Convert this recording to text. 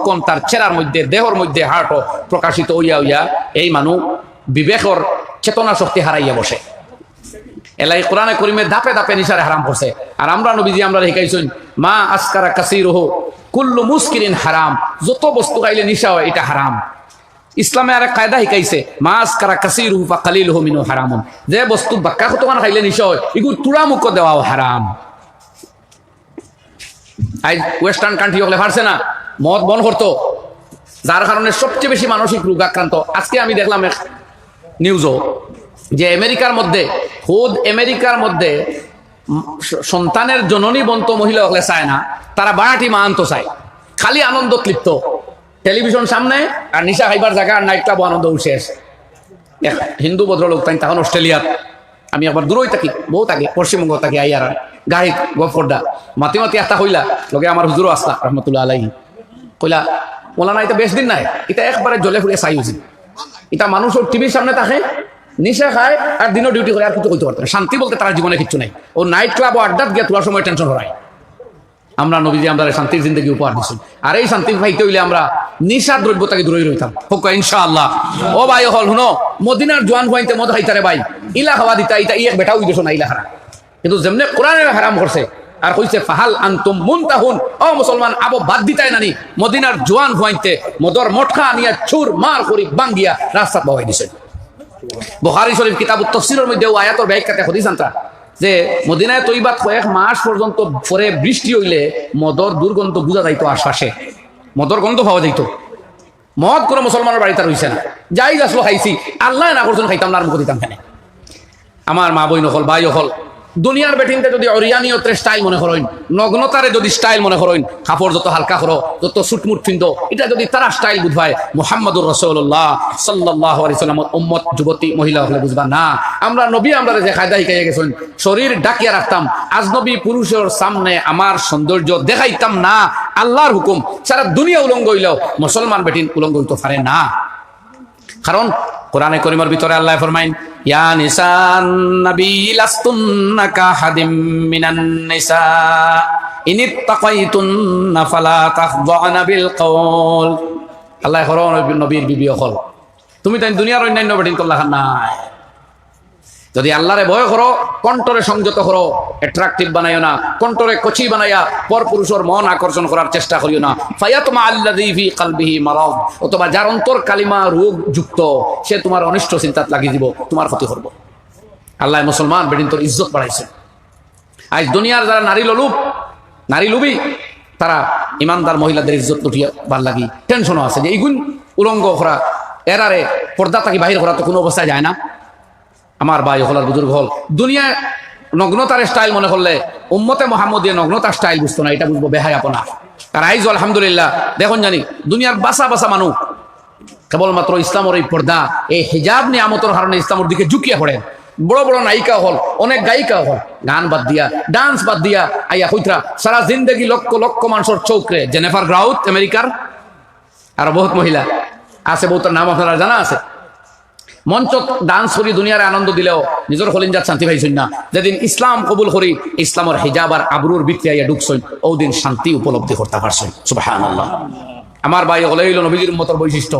যতক্ষণ তার চেরার মধ্যে, দেহর মধ্যে হার্ট প্রকাশিত হইয়া হইয়া এই মানুষ বিবেকর চেতনা শক্তি হারাইয়া বসে। এলাই কোরআনে করিমে ধাপে ধাপে নিশারে হারাম করছে। আর আমরা নবীজি আমরা শিকাইছেন মা আসকারা কাসির কুল্লু মুস্কিরিন হারাম। যত বস্তু খাইলে নিশা হয়, এটা হারাম। ইসলামে আর কায়দা শিকাইছে মাছ কারা কাসির বা কালি কালিল মিনু হারামন। যে বস্তু বাক্কা কতক্ষণ খাইলে নিশা হয় এগুলো তুড়া মুখ দেওয়াও হারাম। আই ওয়েস্টার্ন কান্ট্রি হলে পারছে না? মদ বন করতো। যার কারণে সবচেয়ে বেশি মানসিক রোগ আক্রান্ত আজকে আমি দেখলাম এক নিউজও যে আমেরিকার মধ্যে খুদ আমেরিকার মধ্যে সন্তানের জননী বন্ত মহিলা হলে চায় না তারা বাড়াটি মা আনতো চায়। খালি আনন্দ ক্লিপ্ত। টেলিভিশন সামনে আর নিশা খাইবার জায়গা আর নাইট ক্লাব আনন্দ এক হিন্দু ভদ্রলোক তাই তখন অস্ট্রেলিয়াত আমি আবার দূরই থাকি বহু থাকি পশ্চিমবঙ্গ থাকি আই আর গাড়ি গফরডা মাতি মাতি একটা হইলা লগে আমার হুজুরও আসলা রহমতুল্লাহ আলাই কইলা, ওলা না এটা বেশ দিন নাই। এটা একবারে জলে ফুলে চাই উচিত। এটা মানুষের টিভির সামনে থাকে নিশা খায়, আর দিনও ডিউটি করে, আর কিছু করতে পারতো শান্তি বলতে তার জীবনে কিছু নাই। ও নাইট ক্লাব ও আড্ডাত গিয়ে তোলার সময় টেনশন হরায়। আমরা নবীজি, আমরা শান্তির জিন্দগি উপহার দিচ্ছি আর এই শান্তি পাইতে হইলে আমরা নিশা দ্রব্য তাকে দূরে রইতাম। হোক ইনশাআল্লাহ। ও ভাই, হল, শুনো, মদিনার জোয়ান হইতে মদ খাইতারে ভাই, ইলা খাওয়া দিতা ইটা ইয়ে বেটাও দিছ না, ইলা হারা কিন্তু যেমনে কোরআনের হারাম করছে আর কইছে ফাহাল আনতুম মুনতাহুন। ও মুসলমান, আবো বাদ দিতাই নানি। মদিনার জোয়ান হইতে মদর মটকা আনিয়া চুর মার করি বাঙ্গিয়া রাস্তা বহাই দিছে। বখারি শরীফ কিতাব তফসিরের মধ্যে আয়াতর ব্যাখ্যাতে হদিস আনতা, যে মদিনায় তৈবাত কয়েক মাস পর্যন্ত পরে বৃষ্টি হইলে মদর দুর্গন্ধ বুঝা যাইতো আশপাশে। মদর গন্ধ পাওয়া যাইতো। মদ কোনো মুসলমানের বাড়িতে রইছে না। যাই আসলো, খাইছি। আল্লাহ না করছেন, খাইতাম না আর মুখ দিতাম কেন? আমার মা বই নকল ভাই হল দুনিয়ার বেটিনতে যদি অরিয়ানিয়তের স্টাইল মনে করেন নগ্নতারে যদি স্টাইল মনে করেন কাপড় যত হালকা করো যত সুটমুট ফিন্দ এটা যদি তারা স্টাইল বুঝবায় মোহাম্মদুর রসুল্লাহ সাল্লাহ উম্মত, যুবতী, মহিলা হলে বুঝবা, না, আমরা নবী, আমরা যে খায়দা শিখাইয়া গেছেন শরীর ডাকিয়া রাখতাম, আজনবী পুরুষের সামনে আমার সৌন্দর্য দেখাইতাম না, আল্লাহর হুকুম, সারা দুনিয়া উলঙ্গ হইলেও মুসলমান বেটিন উলঙ্গ হইতে পারে না। কারণ কোরআনে করিমের ভিতরে আল্লাহ ফরমাইন ইয়া নিসান নবী লাস্তুন্না কাহাদিম মিনান নিসা ইনিত তাকাইতুন্না ফালা তাখদানা বিল কওল। আল্লাহ ফরমান নবীর বিবি হল তুমি তাই দুনিয়ার অন্যান্য বেটিন করলা নাই। যদি আল্লাহরে ভয় করো, কণ্ঠরে সংযত করো অ্যাট্রাকটিভ বানাইও না, কণ্ঠরে কচি বানাইয়া পর পুরুষের মন আকর্ষণ করার চেষ্টা করিও না। ফায়াতমা আল্লাযী ফি কলবিহি মারাদ, অথবা যার অন্তর কালিমা রোগ যুক্ত, সে তোমার অনিষ্ট চিন্তাত লাগিয়ে দিব, তোমার ক্ষতি করব। আল্লাহ মুসলমান বেদিন তোর ইজ্জত বাড়াইছে আজ দুনিয়ার যারা নারী ললুপ নারী লুবি তারা ইমানদার মহিলাদের ইজ্জত লুটিয়ে ভালো লাগি। টেনশনও আছে যে, এইগুণ উলঙ্গ করা এরারে পর্দা থাকি বাহির করা তো কোনো অবস্থায় যায় না। আমার ভাই হল আর বুজুর্গ হল। দুনিয়ায় নগ্নতার স্টাইল মনে করলে, উম্মতে মোহাম্মদীয় নগ্নতার স্টাইল বুঝতো না, এটা বুঝব বেহাই আপনা আর আইজ আলহামদুলিল্লাহ, দেখুন জানি, দুনিয়ার বাসা বাসা মানুষ, কেবলমাত্র ইসলামের এই পর্দা, এই হিজাব নিয়ামতের কারণে ইসলামের দিকে ঝুঁকিয়ে পড়েন। বড় বড় নায়িকা হল, অনেক গায়িকা হল, গান বাদ দিয়া ডান্স বাদ দিয়া, আইয়া হইতরা সারা জিন্দগি লক্ষ লক্ষ মানুষের চৌকরে জেনেফার গ্রাউথ আমেরিকার, আর বহুত মহিলা, আছে বহুতার নাম আপনারা জানা আছে? মঞ্চ ডান্স করি, দুনিয়ার আনন্দ দিলেও নিজের হলিন যা শান্তি পাইছেন না। যেদিন ইসলাম কবুল করি ইসলামের হিজাব আর আবরুর ভিত্তি আইয়া ঢুকছেন ওদিন দিন শান্তি উপলব্ধি করতে পারছেন সুবাহ আমার ভাই হলে নবীজির মতর বৈশিষ্ট্য।